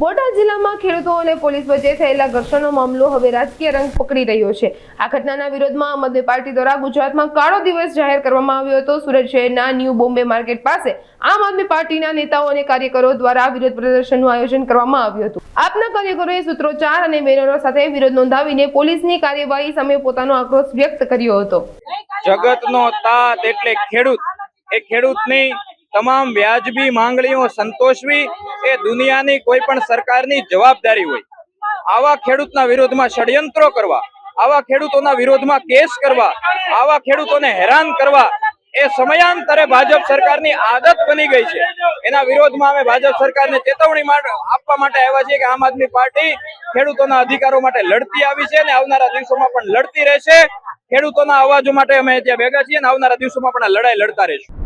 બોટાદ જિલ્લામાં ખેડૂતો અને પોલીસ વચ્ચે થયેલા ઘર્ષણનો મામલો હવે રાજકીય રંગ પકડી રહ્યો છે. આ ઘટનાના વિરોધમાં આમ આદમી પાર્ટી દ્વારા ગુજરાતમાં કાળો દિવસ જાહેર કરવામાં આવ્યો હતો. સુરત શહેરના ન્યૂ બોમ્બે માર્કેટ પાસે આમ આદમી પાર્ટીના નેતાઓ અને કાર્યકરો દ્વારા વિરોધ પ્રદર્શનનું આયોજન કરવામાં આવ્યું હતું. આપના કાર્યકરોએ સૂત્રોચ્ચાર અને બેનરો સાથે વિરોધ નોંધાવીને પોલીસની કાર્યવાહી સામે પોતાનો આક્રોશ વ્યક્ત કર્યો હતો. જગતનો તાત એટલે ખેડૂત. એ ખેડૂતની તમામ વ્યાજબી માંગણીઓ સંતોષવી એ દુનિયાની કોઈ પણ સરકારની જવાબદારી હોય. આવા ખેડૂતના વિરોધમાં ષડયંત્રો કરવા, આવા ખેડૂતોના વિરોધમાં કેસ કરવા, આવા ખેડૂતોને હેરાન કરવા એ સમયાંતરે ભાજપ સરકારની આદત બની ગઈ છે. એના વિરોધમાં અમે ભાજપ સરકારને ચેતવણી આપવા માટે આવ્યા છીએ કે આમ આદમી પાર્ટી ખેડૂતોના અધિકારો માટે લડતી આવી છે અને આવનારા દિવસોમાં પણ લડતી રહેશે. ખેડૂતોના અવાજો માટે અમે ત્યાં ભેગા છીએ અને આવનારા દિવસોમાં પણ લડાઈ લડતા રહીશું.